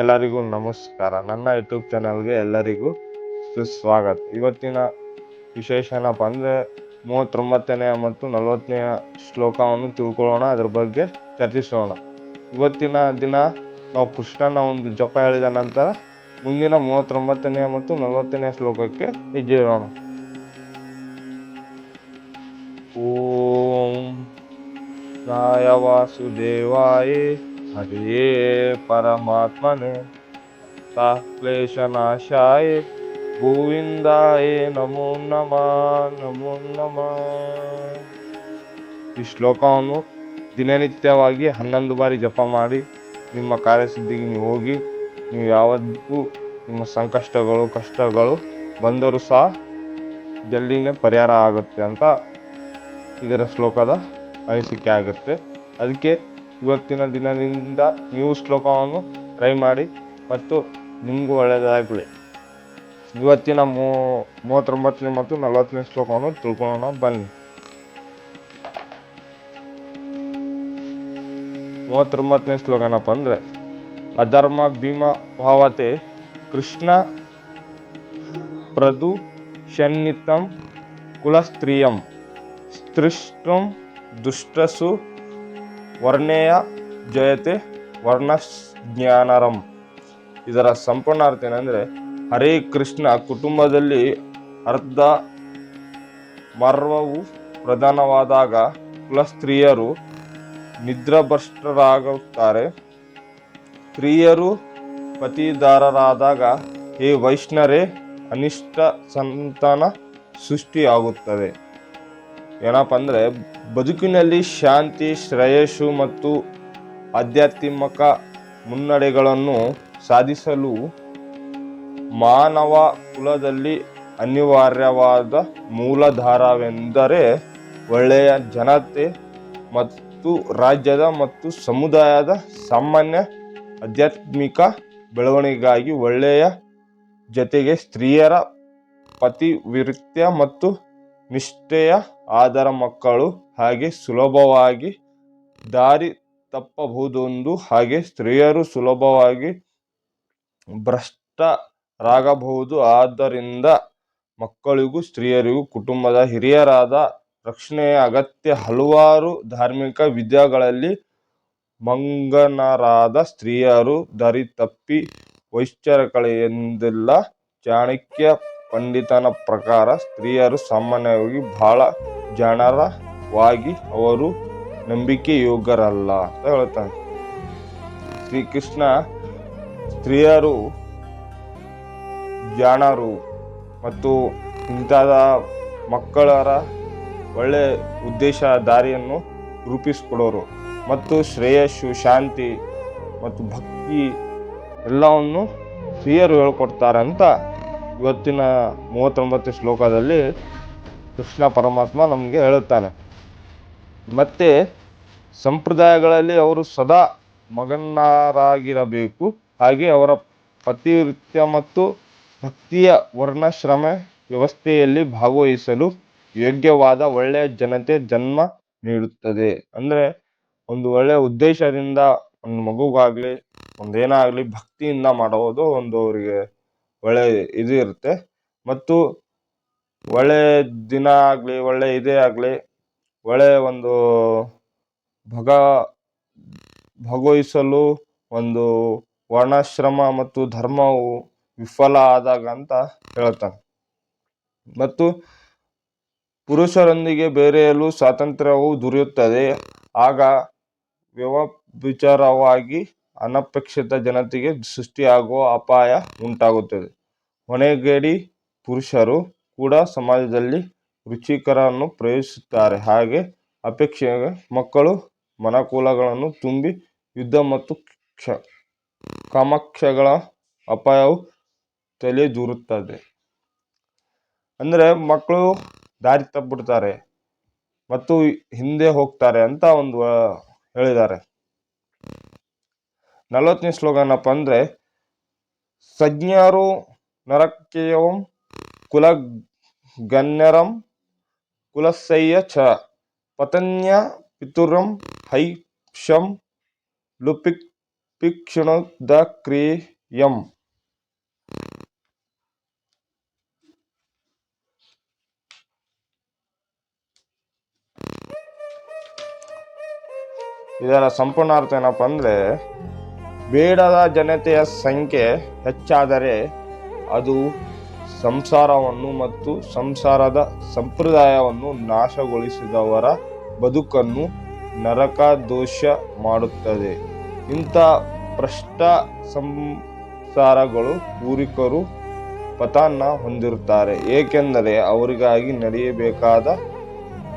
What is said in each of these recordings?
ಎಲ್ಲರಿಗೂ ನಮಸ್ಕಾರ. ನನ್ನ ಯೂಟ್ಯೂಬ್ ಚಾನಲ್ಗೆ ಎಲ್ಲರಿಗೂ ಸುಸ್ವಾಗತ. ಇವತ್ತಿನ ವಿಶೇಷ ಏನಪ್ಪ ಅಂದರೆ ಮೂವತ್ತೊಂಬತ್ತನೆಯ ಮತ್ತು ನಲವತ್ತನೆಯ ಶ್ಲೋಕವನ್ನು ತಿಳ್ಕೊಳ್ಳೋಣ, ಅದ್ರ ಬಗ್ಗೆ ಚರ್ಚಿಸೋಣ. ಇವತ್ತಿನ ದಿನ ನಾವು ಕೃಷ್ಣನ ಒಂದು ಜಪ ಹೇಳಿದ ನಂತರ ಮುಂದಿನ ಮೂವತ್ತೊಂಬತ್ತನೆಯ ಮತ್ತು ನಲವತ್ತನೆಯ ಶ್ಲೋಕಕ್ಕೆ ಹೆಜ್ಜಿರೋಣ ಓಂ ವಾಸುದೇವಾಯೇ ಹರಿಯೇ ಪರಮಾತ್ಮನೆ ಕ್ಲೇಶನಾಶಾಯ ಗೋವಿಂದಾಯ ನಮೋ ನಮ ನಮೋ ನಮ. ಈ ಶ್ಲೋಕವನ್ನು ದಿನನಿತ್ಯವಾಗಿ ಹನ್ನೊಂದು ಬಾರಿ ಜಪ ಮಾಡಿ ನಿಮ್ಮ ಕಾರ್ಯಸಿದ್ಧಿಗೆ ನೀವು ಹೋಗಿ, ನೀವು ಯಾವತ್ತೂ ನಿಮ್ಮ ಸಂಕಷ್ಟಗಳು, ಕಷ್ಟಗಳು ಬಂದರೂ ಸಹ ಜಲ್ದಿನೇ ಪರಿಹಾರ ಆಗುತ್ತೆ ಅಂತ ಇದರ ಶ್ಲೋಕದ ಅನಿಸಿಕೆ ಆಗುತ್ತೆ. ಅದಕ್ಕೆ ಇವತ್ತಿನ ದಿನದಿಂದ ನೀವು ಶ್ಲೋಕವನ್ನು ಟ್ರೈ ಮಾಡಿ ಮತ್ತು ನಿಮಗೂ ಒಳ್ಳೆಯದಾಗಲಿ. ಇವತ್ತಿನ ಮೂ, ಮೂವತ್ತೊಂಬತ್ತನೇ ಮತ್ತು ನಲವತ್ತನೇ ಶ್ಲೋಕವನ್ನು ತಿಳ್ಕೊಳ್ಳೋಣ, ಬನ್ನಿ. ಮೂವತ್ತೊಂಬತ್ತನೇ ಶ್ಲೋಕ ಏನಪ್ಪ ಅಂದರೆ, ಅಧರ್ಮ ಭೀಮ ಭಾವತೆ ಕೃಷ್ಣ ಪ್ರದು ಶನ್ನಿತಂ ಕುಲಸ್ತ್ರೀಯಂ ಸ್ತ್ರಿಷ್ಟಂ ದುಷ್ಟಸು ವರ್ಣೇಯ ಜಯತೆ ವರ್ಣಜ್ಞಾನರಂ ಇದರ ಸಂಪೂರ್ಣ ಅರ್ಥ ಏನಂದರೆ, ಹರೇ ಕೃಷ್ಣ ಕುಟುಂಬದಲ್ಲಿ ಅರ್ಧ ಮರ್ವವು ಪ್ರಧಾನವಾದಾಗ ಕುಲಸ್ತ್ರೀಯರು ನಿದ್ರಾಭ್ರಷ್ಟರಾಗುತ್ತಾರೆ. ಸ್ತ್ರೀಯರು ಪತಿದಾರರಾದಾಗ ಈ ವೈಷ್ಣರೇ ಅನಿಷ್ಟ ಸಂತಾನ ಸೃಷ್ಟಿಯಾಗುತ್ತದೆ. ಏನಪ್ಪ ಅಂದರೆ ಬದುಕಿನಲ್ಲಿ ಶಾಂತಿ, ಶ್ರೇಯಸ್ಸು ಮತ್ತು ಆಧ್ಯಾತ್ಮಿಕ ಮುನ್ನಡೆಗಳನ್ನು ಸಾಧಿಸಲು ಮಾನವ ಕುಲದಲ್ಲಿ ಅನಿವಾರ್ಯವಾದ ಮೂಲಧಾರವೆಂದರೆ ಒಳ್ಳೆಯ ಜನತೆ ಮತ್ತು ರಾಜ್ಯದ ಮತ್ತು ಸಮುದಾಯದ ಸಾಮಾನ್ಯ ಆಧ್ಯಾತ್ಮಿಕ ಬೆಳವಣಿಗೆಗಾಗಿ ಒಳ್ಳೆಯ ಜೊತೆಗೆ ಸ್ತ್ರೀಯರ ಪತಿವಿರುತ್ಯ ಮತ್ತು ನಿಷ್ಠೆಯ ಆದರ ಮಕ್ಕಳು ಹಾಗೆ ಸುಲಭವಾಗಿ ದಾರಿ ತಪ್ಪಬಹುದೊಂದು ಹಾಗೆ ಸ್ತ್ರೀಯರು ಸುಲಭವಾಗಿ ಭ್ರಷ್ಟರಾಗಬಹುದು. ಆದ್ದರಿಂದ ಮಕ್ಕಳಿಗೂ ಸ್ತ್ರೀಯರಿಗೂ ಕುಟುಂಬದ ಹಿರಿಯರಾದ ರಕ್ಷಣೆಯ ಅಗತ್ಯ ಹಲವಾರು ಧಾರ್ಮಿಕ ವಿದ್ಯೆಗಳಲ್ಲಿ ಮಂಗನರಾದ ಸ್ತ್ರೀಯರು ದಾರಿ ತಪ್ಪಿ ವೈಶ್ಚರ್ಯಕಳೆಯೆಂದಿಲ್ಲ ಚಾಣಕ್ಯ ಪಂಡಿತನ ಪ್ರಕಾರ ಸ್ತ್ರೀಯರು ಸಾಮಾನ್ಯವಾಗಿ ಬಹಳ ಜಾಣರವಾಗಿ ಅವರು ನಂಬಿಕೆ ಯೋಗ್ಯರಲ್ಲ ಅಂತ ಹೇಳ್ತಾನೆ. ಶ್ರೀಕೃಷ್ಣ ಸ್ತ್ರೀಯರು ಜಾಣರು ಮತ್ತು ಇಂಥದ ಮಕ್ಕಳರ ಒಳ್ಳೆ ಉದ್ದೇಶ ದಾರಿಯನ್ನು ರೂಪಿಸಿಕೊಡೋರು ಮತ್ತು ಶ್ರೇಯಸ್ಸು, ಶಾಂತಿ ಮತ್ತು ಭಕ್ತಿ ಎಲ್ಲವನ್ನು ಸ್ತ್ರೀಯರು ಹೇಳ್ಕೊಡ್ತಾರಂತ ಇವತ್ತಿನ ಮೂವತ್ತೊಂಬತ್ತು ಶ್ಲೋಕದಲ್ಲಿ ಕೃಷ್ಣ ಪರಮಾತ್ಮ ನಮಗೆ ಹೇಳುತ್ತಾನೆ. ಮತ್ತು ಸಂಪ್ರದಾಯಗಳಲ್ಲಿ ಅವರು ಸದಾ ಮಗನ್ನಾರಾಗಿರಬೇಕು. ಹಾಗೆ ಅವರ ಪತಿವೃತ್ಯ ಮತ್ತು ಭಕ್ತಿಯ ವರ್ಣಶ್ರಮ ವ್ಯವಸ್ಥೆಯಲ್ಲಿ ಭಾಗವಹಿಸಲು ಯೋಗ್ಯವಾದ ಒಳ್ಳೆಯ ಜನತೆ ಜನ್ಮ ನೀಡುತ್ತದೆ. ಅಂದರೆ ಒಂದು ಒಳ್ಳೆಯ ಉದ್ದೇಶದಿಂದ ಒಂದು ಮಗುಗಾಗಲಿ, ಒಂದೇನಾಗಲಿ ಭಕ್ತಿಯಿಂದ ಮಾಡುವುದು ಒಂದು ಅವರಿಗೆ ಒಳ್ಳೆ ಇದು ಇರುತ್ತೆ. ಮತ್ತು ಒಳ್ಳೆ ದಿನ ಆಗಲಿ, ಒಳ್ಳೆ ಇದೇ ಆಗಲಿ ಒಳ್ಳೆಯ ಒಂದು ಭಗ ಭಾಗವಹಿಸಲು ಒಂದು ವರ್ಣಾಶ್ರಮ ಮತ್ತು ಧರ್ಮವು ವಿಫಲ ಆದಾಗ ಅಂತ ಹೇಳ್ತಾನೆ. ಮತ್ತು ಪುರುಷರೊಂದಿಗೆ ಬೇರೆಯಲು ಸ್ವಾತಂತ್ರ್ಯವು ದೊರೆಯುತ್ತದೆ. ಆಗ ವ್ಯವಭಿಚಾರವಾಗಿ ಅನಪೇಕ್ಷಿತ ಜನತೆಗೆ ಸೃಷ್ಟಿಯಾಗುವ ಅಪಾಯ ಉಂಟಾಗುತ್ತದೆ. ಹೊಣೆಗೇಡಿ ಪುರುಷರು ಕೂಡ ಸಮಾಜದಲ್ಲಿ ರುಚಿಕರನ್ನು ಪ್ರಯೋಗಿಸುತ್ತಾರೆ ಹಾಗೆ ಅಪೇಕ್ಷೆ ಮಕ್ಕಳು ಮನಕುಲಗಳನ್ನು ತುಂಬಿ ಯುದ್ಧ ಮತ್ತು ಕ್ಷ ಕಾಮಾಕ್ಷಗಳ ಅಪಾಯವು ತಲೆದೂರುತ್ತದೆ. ಅಂದರೆ ಮಕ್ಕಳು ದಾರಿ ತಪ್ಪಿಬಿಡ್ತಾರೆ ಮತ್ತು ಹಿಂದೆ ಹೋಗ್ತಾರೆ ಅಂತ ಒಂದು ಹೇಳಿದ್ದಾರೆ. ನಲವತ್ತನೇ ಶ್ಲೋಕ ಏನಪ್ಪ ಅಂದರೆ, ಸಜ್ಞರು ನರಕೇಯಂ ಕುಲ ಗನ್ನರಂ ಕುಲಸಯ್ಯ ಚ ಪತನ್ಯ ಪಿತುರಂ ಹೈಷಂ ಲುಪಿಕ್ ಪಿಕ್ಷುಣುದ ಕ್ರಿಯಂ ಇದರ ಸಂಪೂರ್ಣ ಅರ್ಥ ಏನಪ್ಪ ಅಂದ್ರೆ ಬೇಡದ ಜನತೆಯ ಸಂಖ್ಯೆ ಹೆಚ್ಚಾದರೆ ಅದು ಸಂಸಾರವನ್ನು ಮತ್ತು ಸಂಸಾರದ ಸಂಪ್ರದಾಯವನ್ನು ನಾಶಗೊಳಿಸಿದವರ ಬದುಕನ್ನು ನರಕ ದೋಷ ಮಾಡುತ್ತದೆ. ಇಂಥ ಭ್ರಷ್ಟ ಸಂಸಾರಗಳು ಪೂರಿಕರು ಪತನ ಹೊಂದಿರುತ್ತಾರೆ. ಏಕೆಂದರೆ ಅವರಿಗಾಗಿ ನಡೆಯಬೇಕಾದ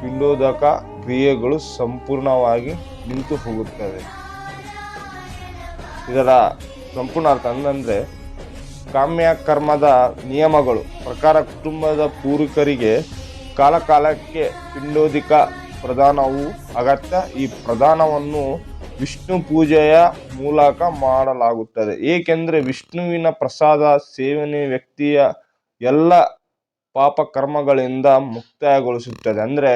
ಪಿಂಡೋದಕ ಕ್ರಿಯೆಗಳು ಸಂಪೂರ್ಣವಾಗಿ ನಿಂತು ಹೋಗುತ್ತವೆ ಇದರ ಸಂಪೂರ್ಣ ಅರ್ಥ ಅಂದ್ರೆ ಕಾಮ್ಯ ಕರ್ಮದ ನಿಯಮಗಳು, ಪ್ರಕಾರ ಕುಟುಂಬದ ಪೂರ್ವಿಕರಿಗೆ ಕಾಲಕಾಲಕ್ಕೆ ಪಿಂಡೋದಿಕ ಪ್ರದಾನವು ಅಗತ್ಯ. ಈ ಪ್ರದಾನವನ್ನು ವಿಷ್ಣು ಪೂಜೆಯ ಮೂಲಕ ಮಾಡಲಾಗುತ್ತದೆ. ಏಕೆಂದರೆ ವಿಷ್ಣುವಿನ ಪ್ರಸಾದ ಸೇವನೆ ವ್ಯಕ್ತಿಯ ಎಲ್ಲ ಪಾಪ ಕರ್ಮಗಳಿಂದ ಮುಕ್ತಾಯಗೊಳಿಸುತ್ತದೆ. ಅಂದರೆ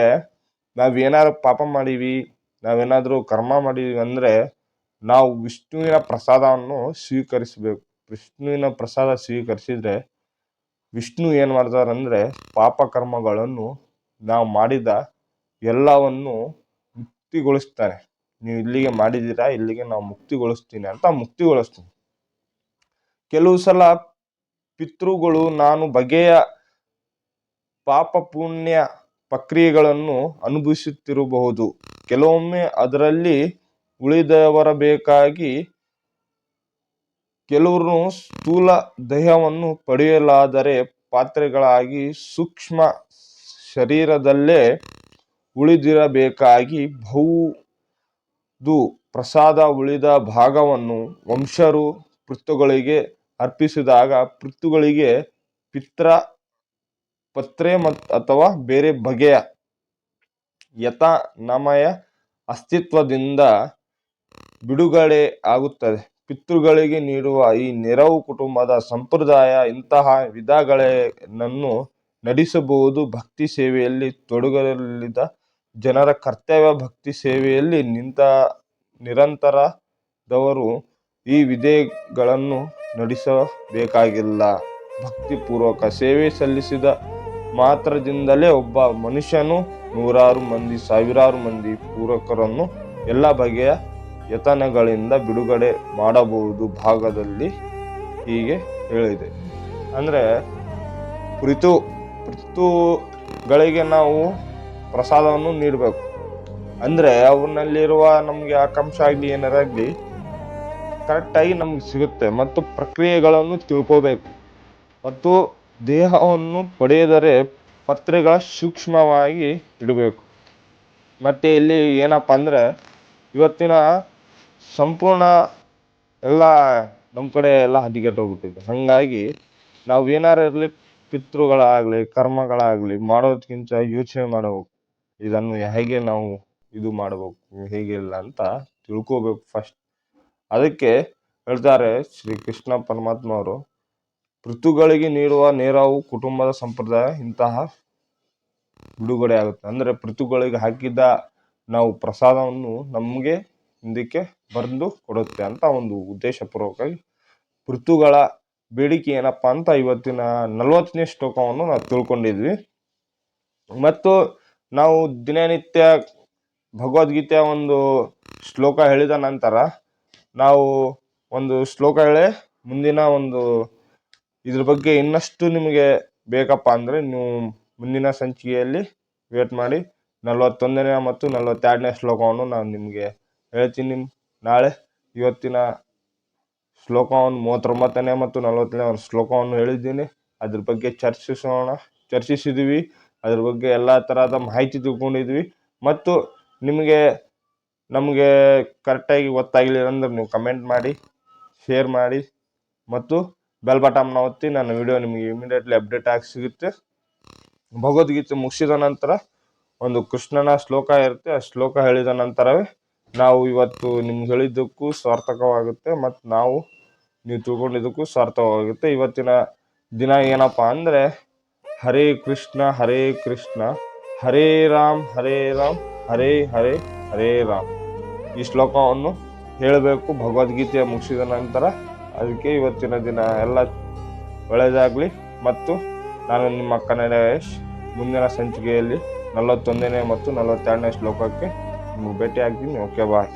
ನಾವೇನಾದ್ರು ಪಾಪ ಮಾಡೀವಿ, ನಾವೇನಾದರೂ ಕರ್ಮ ಮಾಡೀವಿ ಅಂದ್ರೆ ನಾವು ವಿಷ್ಣುವಿನ ಪ್ರಸಾದವನ್ನು ಸ್ವೀಕರಿಸಬೇಕು. ವಿಷ್ಣುವಿನ ಪ್ರಸಾದ ಸ್ವೀಕರಿಸಿದರೆ ವಿಷ್ಣು ಏನು ಮಾಡ್ತಾರಂದರೆ ಪಾಪ ಕರ್ಮಗಳನ್ನು ನಾವು ಮಾಡಿದ ಎಲ್ಲವನ್ನು ಮುಕ್ತಿಗೊಳಿಸ್ತಾನೆ. ನೀವು ಇಲ್ಲಿಗೆ ಮಾಡಿದ್ದೀರಾ, ಇಲ್ಲಿಗೆ ನಾವು ಮುಕ್ತಿಗೊಳಿಸ್ತೀನಿ ಅಂತ ಮುಕ್ತಿಗೊಳಿಸ್ತೀನಿ. ಕೆಲವು ಸಲ ಪಿತೃಗಳು ನಾನು ಬಗೆಯ ಪಾಪ ಪುಣ್ಯ ಪ್ರಕ್ರಿಯೆಗಳನ್ನು ಅನುಭವಿಸುತ್ತಿರಬಹುದು. ಕೆಲವೊಮ್ಮೆ ಅದರಲ್ಲಿ ಉಳಿದವರ ಬೇಕಾಗಿ ಕೆಲವರು ಸ್ಥೂಲ ದೇಹವನ್ನು ಪಡೆಯಲಾದರೆ ಪಾತ್ರೆಗಳಾಗಿ ಸೂಕ್ಷ್ಮ ಶರೀರದಲ್ಲೇ ಉಳಿದಿರಬೇಕಾಗಿ ಬಹುದು ಪ್ರಸಾದ ಉಳಿದ ಭಾಗವನ್ನು ವಂಶರು ಪಿತೃಗಳಿಗೆ ಅರ್ಪಿಸಿದಾಗ ಪಿತೃಗಳಿಗೆ ಪಿತ್ರ, ಪತ್ರೆ ಮತ್ ಅಥವಾ ಬೇರೆ ಬಗೆಯ ಯಥಾನಮಯ ಅಸ್ತಿತ್ವದಿಂದ ಬಿಡುಗಡೆ ಆಗುತ್ತದೆ. ಪಿತೃಗಳಿಗೆ ನೀಡುವ ಈ ನೆರವು ಕುಟುಂಬದ ಸಂಪ್ರದಾಯ ಇಂತಹ ವಿಧಗಳನ್ನು ನಡೆಸಬಹುದು. ಭಕ್ತಿ ಸೇವೆಯಲ್ಲಿ ತೊಡಗಲಿದ ಜನರ ಕರ್ತವ್ಯ ಭಕ್ತಿ ಸೇವೆಯಲ್ಲಿ ನಿಂತ ನಿರಂತರದವರು ಈ ವಿಧೆಗಳನ್ನು ನಡೆಸಬೇಕಾಗಿಲ್ಲ. ಭಕ್ತಿಪೂರ್ವಕ ಸೇವೆ ಸಲ್ಲಿಸಿದ ಮಾತ್ರದಿಂದಲೇ ಒಬ್ಬ ಮನುಷ್ಯನು ನೂರಾರು ಮಂದಿ, ಸಾವಿರಾರು ಮಂದಿ ಪೂರಕರನ್ನು ಎಲ್ಲ ಬಗೆಯ ಯತನಗಳಿಂದ ಬಿಡುಗಡೆ ಮಾಡಬಹುದು ಭಾಗದಲ್ಲಿ ಹೀಗೆ ಹೇಳಿದೆ. ಅಂದರೆ ಋತು, ಋತುಗಳಿಗೆ ನಾವು ಪ್ರಸಾದವನ್ನು ನೀಡಬೇಕು. ಅಂದರೆ ಅವನಲ್ಲಿರುವ ನಮಗೆ ಆಕಾಂಕ್ಷ ಆಗಲಿ ಏನಾರಾಗಲಿ ಕರೆಕ್ಟಾಗಿ ನಮ್ಗೆ ಸಿಗುತ್ತೆ ಮತ್ತು ಪ್ರಕ್ರಿಯೆಗಳನ್ನು ತಿಳ್ಕೋಬೇಕು. ಮತ್ತು ದೇಹವನ್ನು ಪಡೆಯದರೆ ಪತ್ರೆಗಳ ಸೂಕ್ಷ್ಮವಾಗಿ ಇಡಬೇಕು. ಮತ್ತು ಇಲ್ಲಿ ಏನಪ್ಪ ಅಂದರೆ ಇವತ್ತಿನ ಸಂಪೂರ್ಣ ಎಲ್ಲ ನಮ್ಮ ಕಡೆ ಎಲ್ಲ ಹದಗೆಟ್ಟೋಗ್ಬಿಟ್ಟಿದೆ ಹಾಗಾಗಿ ನಾವು ಏನಾರು ಇರಲಿ, ಪಿತೃಗಳಾಗಲಿ, ಕರ್ಮಗಳಾಗಲಿ ಮಾಡೋದಕ್ಕಿಂತ ಯೋಚನೆ ಮಾಡಬೇಕು. ಇದನ್ನು ಹೇಗೆ ನಾವು ಇದು ಮಾಡಬೇಕು, ಹೇಗೆ ಇಲ್ಲ ಅಂತ ತಿಳ್ಕೋಬೇಕು ಫಸ್ಟ್ ಅದಕ್ಕೆ ಹೇಳ್ತಾರೆ ಶ್ರೀ ಕೃಷ್ಣ ಪರಮಾತ್ಮ ಅವರು ಋತುಗಳಿಗೆ ನೀಡುವ ನೇರವು ಕುಟುಂಬದ ಸಂಪ್ರದಾಯ ಇಂತಹ ಬಿಡುಗಡೆ ಆಗುತ್ತೆ. ಅಂದರೆ ಋತುಗಳಿಗೆ ಹಾಕಿದ್ದ ನಾವು ಪ್ರಸಾದವನ್ನು ನಮಗೆ ಹಿಂದಕ್ಕೆ ಬರೆದು ಕೊಡುತ್ತೆ ಅಂತ ಒಂದು ಉದ್ದೇಶಪೂರ್ವಕವಾಗಿ ಋತುಗಳ ಬೇಡಿಕೆ ಏನಪ್ಪ ಅಂತ ಇವತ್ತಿನ ನಲವತ್ತನೇ ಶ್ಲೋಕವನ್ನು ನಾವು ತಿಳ್ಕೊಂಡಿದ್ವಿ. ಮತ್ತು ನಾವು ದಿನನಿತ್ಯ ಭಗವದ್ಗೀತೆಯ ಒಂದು ಶ್ಲೋಕ ಹೇಳಿದ ನಂತರ ನಾವು ಒಂದು ಶ್ಲೋಕ ಹೇಳಿ ಮುಂದಿನ ಒಂದು ಇದ್ರ ಬಗ್ಗೆ ಇನ್ನಷ್ಟು ನಿಮಗೆ ಬೇಕಪ್ಪ ಅಂದರೆ ನೀವು ಮುಂದಿನ ಸಂಚಿಕೆಯಲ್ಲಿ ವೇಟ್ ಮಾಡಿ ನಲವತ್ತೊಂದನೇ ಮತ್ತು ನಲವತ್ತೆರಡನೇ ಶ್ಲೋಕವನ್ನು ನಾನು ನಿಮಗೆ ಹೇಳ್ತೀನಿ ನಾಳೆ ಇವತ್ತಿನ ಶ್ಲೋಕವನ್ನು ಮೂವತ್ತೊಂಬತ್ತನೇ ಮತ್ತು ನಲವತ್ತನೇ ಒಂದು ಶ್ಲೋಕವನ್ನು ಹೇಳಿದ್ದೀನಿ. ಅದ್ರ ಬಗ್ಗೆ ಚರ್ಚಿಸೋಣ. ಚರ್ಚಿಸಿದ್ವಿ. ಅದ್ರ ಬಗ್ಗೆ ಎಲ್ಲ ಥರದ ಮಾಹಿತಿ ತಿಳ್ಕೊಂಡಿದ್ವಿ. ಮತ್ತು ನಿಮಗೆ, ನಮಗೆ ಕರೆಕ್ಟಾಗಿ ಗೊತ್ತಾಗಲಿಲ್ಲ ಅಂದ್ರೆ ನೀವು ಕಮೆಂಟ್ ಮಾಡಿ ಶೇರ್ ಮಾಡಿ. ಮತ್ತು ಬೆಲ್ ಬಟಮ್ನ ಒತ್ತಿ ನನ್ನ ವಿಡಿಯೋ ನಿಮಗೆ ಇಮಿಡಿಯೇಟ್ಲಿ ಅಪ್ಡೇಟ್ ಆಗಿ ಸಿಗುತ್ತೆ. ಭಗವದ್ಗೀತೆ ಮುಗಿಸಿದ ನಂತರ ಒಂದು ಕೃಷ್ಣನ ಶ್ಲೋಕ ಇರುತ್ತೆ. ಆ ಶ್ಲೋಕ ಹೇಳಿದ ನಂತರವೇ ನಾವು ಇವತ್ತು ನಿಮ್ಗೆ ಹೇಳಿದ್ದಕ್ಕೂ ಸಾರ್ಥಕವಾಗುತ್ತೆ ಮತ್ತು ನಾವು ನೀವು ತಿಳ್ಕೊಂಡಿದ್ದಕ್ಕೂ ಸಾರ್ಥಕವಾಗುತ್ತೆ. ಇವತ್ತಿನ ದಿನ ಏನಪ್ಪ ಅಂದರೆ, ಹರೇ ಕೃಷ್ಣ ಹರೇ ಕೃಷ್ಣ, ಹರೇ ರಾಮ್ ಹರೇ ರಾಮ್, ಹರೇ ಹರೇ ಹರೇ ರಾಮ್. ಈ ಶ್ಲೋಕವನ್ನು ಹೇಳಬೇಕು ಭಗವದ್ಗೀತೆ ಮುಗಿಸಿದ ನಂತರ ಅದಕ್ಕೆ ಇವತ್ತಿನ ದಿನ ಎಲ್ಲ ಒಳ್ಳೆಯದಾಗಲಿ ಮತ್ತು ನಾನು ನಿಮ್ಮ ಕನ್ನಡೇಶ್ ಮುಂದಿನ ಸಂಚಿಕೆಯಲ್ಲಿ ನಲವತ್ತೊಂದನೇ ಮತ್ತು ನಲವತ್ತೆರಡನೇ ಶ್ಲೋಕಕ್ಕೆ Bu বেটে একদিন ওকে বাই